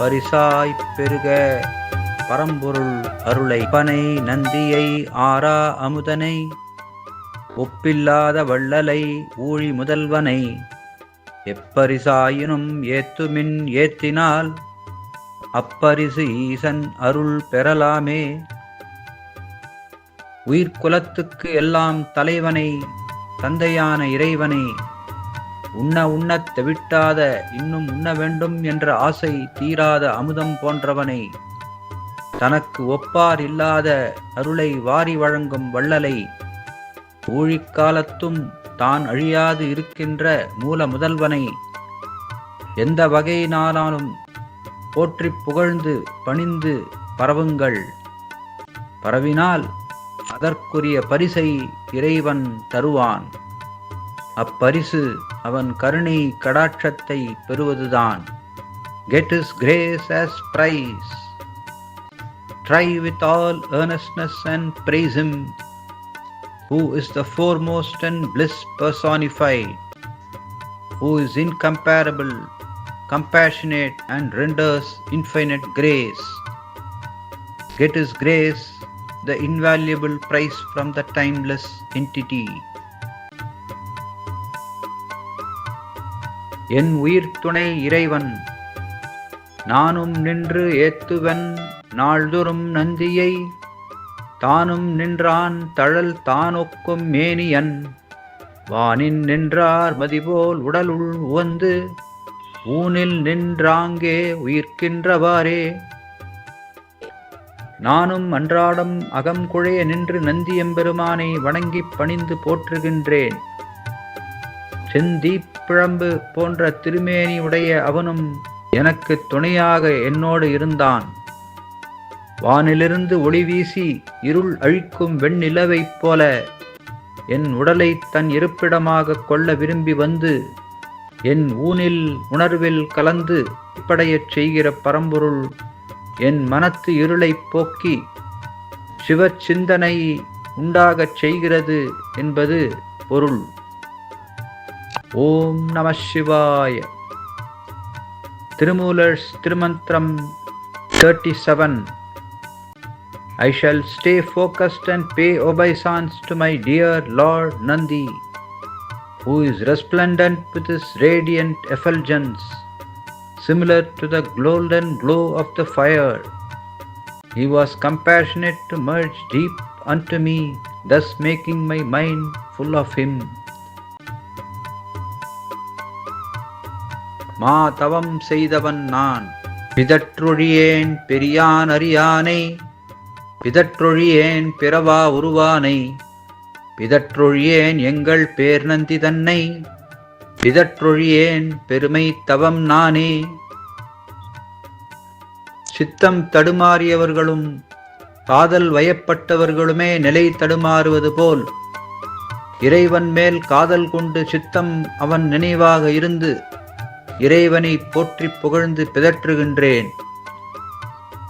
பரிசாய் பெருக. பரம்பொருள் அருளை பனை நந்தியை ஆரா அமுதனை. ஒப்பில்லாத வள்ளலை ஊழி முதல்வனை. எப்பரிசாயினும் ஏத்துமின் ஏத்தினால் அப்பரிசு ஈசன் அருள் பெறலாமே. உயிர்க்குலத்துக்கு எல்லாம் தலைவனை தந்தையான இறைவனை உண்ண உண்ணத் தெவிட்டாத இன்னும் உண்ண வேண்டும் என்ற ஆசை தீராத அமுதம் போன்றவனை. தனக்கு ஒப்பார் இல்லாத அருளை வாரி வழங்கும் வள்ளலை. ஊழிக்காலத்தும் தான் அழியாது இருக்கின்ற மூல முதல்வனை. எந்த வகையினாலும் போற்றிப் புகழ்ந்து பணிந்து பரவுங்கள். பரவினால் அதற்குரிய பரிசை இறைவன் தருவான். அப்பரிசு அவன் கருணை கடாட்சத்தை பெறுவதுதான் get is grace as prize try with all earnestness and praise him who is the foremost and bliss personified who is incomparable compassionate and renders infinite grace get his grace the invaluable price from the timeless entity என் உயிர் துணை இறைவன். நானும் நின்று ஏத்துவன் நாள்தொறும் நந்தியை. தானும் நின்றான் தழல் தானொக்கும் மேனியன். வானின் நின்றார் மதிபோல் உடலுள் உவந்து. ஊனில் நின்றாங்கே உயிர்க்கின்றவாறே. நானும் அன்றாடம் அகம் குழைய நின்று நந்தியம்பெருமானை வணங்கிப் பணிந்து போற்றுகின்றேன். பிழம்பு போன்ற திருமேனி உடைய அவனும் எனக்கு துணையாக என்னோடு இருந்தான். வானிலிருந்து ஒளி வீசி இருள் அழிக்கும் வெண்ணிலவைப் போல என் உடலை தன் இருப்பிடமாக கொள்ள விரும்பி வந்து என் ஊனில் உணர்வில் கலந்து படையச் செய்கிற பரம்பொருள் என் மனத்து இருளைப் போக்கி சிவ சிந்தனை உண்டாகச் செய்கிறது என்பது பொருள். ஓம் நம சிவாய திருமூலர்ஸ் Thirumandiram thirty seven I shall stay focused and pay obeisance to my dear Lord Nandi, who is resplendent with his radiant effulgence, similar to the golden glow of the fire. He was compassionate to merge deep unto me, thus making my mind full of him. மா தவம் செய்தவன் நான். பிதற்றொழியேன் பெரியான் அறியானை. பிதற்றொழியேன் பிறவா உருவானை. பிதற்றொழியேன் எங்கள் பேர் நந்தி தன்னை. பிதற்றொழியேன் பெருமை தவம் நானே. சித்தம் தடுமாறியவர்களும் காதல் வயப்பட்டவர்களுமே நிலை தடுமாறுவது போல். இறைவன் மேல் காதல் கொண்டு சித்தம் அவன் நினைவாக இருந்து இறைவனை போற்றிப் புகழ்ந்து பிதற்றுகின்றேன்.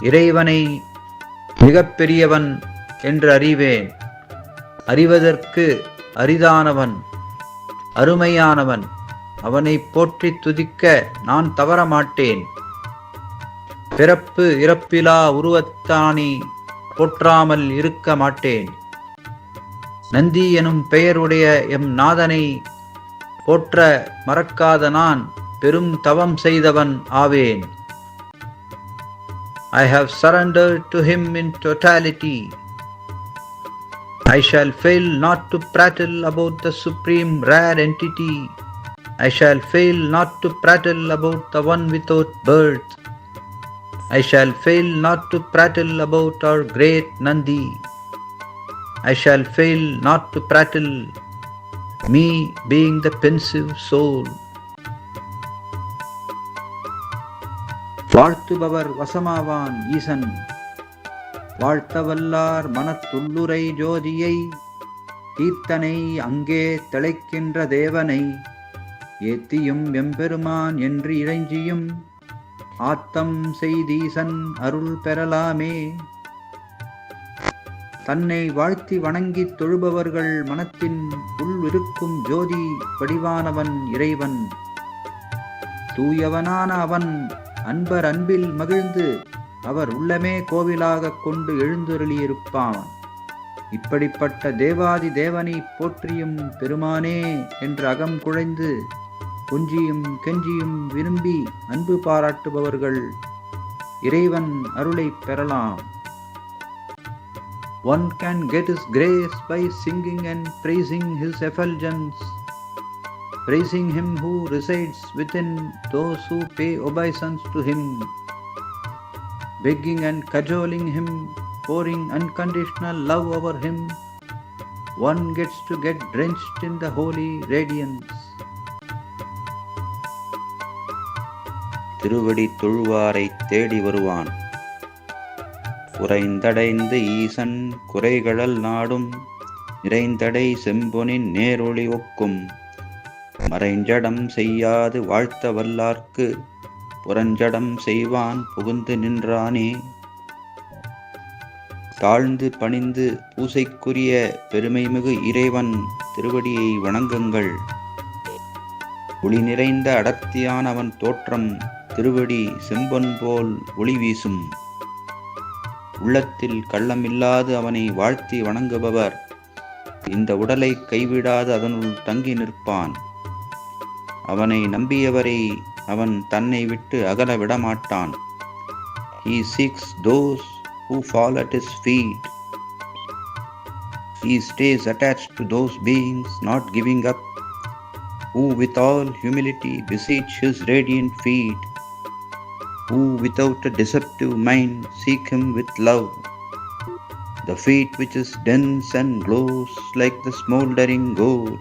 இறைவனை மிகப்பெரியவன் என்று அறிவேன். அறிவதற்கு அரிதானவன் அருமையானவன். அவனை போற்றித் துதிக்க நான் தவறமாட்டேன். பிறப்பு இறப்பிலா உருவத்தானி போற்றாமல் இருக்க மாட்டேன். நந்தி எனும் பெயருடைய எம் நாதனை போற்ற மறக்காத நான் பெரும் தவம் செய்தவன் ஆவேன் I have surrendered to him in totality. I shall fail not to prattle about the supreme rare entity. I shall fail not to prattle about the one without birth. I shall fail not to prattle about our great Nandi. I shall fail not to prattle, me being the pensive soul. வாழ்த்துபவர் வசமாவான் ஈசன். வாழ்த்தவல்லார் மனத்துள்ளுரை ஜோதியை தீர்த்தனை அங்கே திளைக்கின்ற தேவனை ஏத்தியும் எம்பெருமான் என்று இறைஞ்சியும் ஆத்தம் செய்தீசன் அருள் பெறலாமே. தன்னை வாழ்த்தி வணங்கித் தொழுபவர்கள் மனத்தின் உள்விருக்கும் ஜோதி வடிவானவன் இறைவன். தூயவனான அவன் அன்பர் அன்பில் மகிழ்ந்து அவர் உள்ளமே கோவிலாக கொண்டு எழுந்தருளியிருப்பான். இப்படிப்பட்ட தேவாதி தேவனை போற்றியும் பெருமானே என்று அகம் குழைந்து கொஞ்சியும் கெஞ்சியும் விரும்பி அன்பு பாராட்டுபவர்கள் இறைவன் அருளை பெறலாம். One can get his grace by singing and praising his effulgence, praising him who resides within those who pay obeisance to him, begging and cajoling him, pouring unconditional love over him. One gets to get drenched in the holy radiance. திருவடி தொழுவாரை தேடி வருவான் குறைந்தடைந்து ஈசன் குறைகளல் நாடும் நிறைந்தடை செம்பொனின் நேரொளி ஒக்கும் மறைஞ்சடம் செய்யாது வாழ்த்த வல்லார்க்கு புறஞ்சடம் செய்வான் புகுந்து நின்றானே. தாழ்ந்து பணிந்து பூசைக்குரிய பெருமைமிகு இறைவன் திருவடியை வணங்குங்கள். ஒளி நிறைந்த அடர்த்தியான அவன் தோற்றம் திருவடி செம்பொன் போல் ஒளி வீசும். உள்ளத்தில் கள்ளமில்லாது அவனை வாழ்த்தி வணங்குபவர். இந்த உடலை கைவிடாது அதனுள் தங்கி நிற்பான். அவனை நம்பியவரை அவன் தன்னை விட்டு அகல விடமாட்டான் He seeks those who fall at his feet. He stays attached to those beings not giving up, who with all humility beseech his radiant feet, who without a deceptive mind seek him with love. The feet which is dense and glows like the smouldering gold.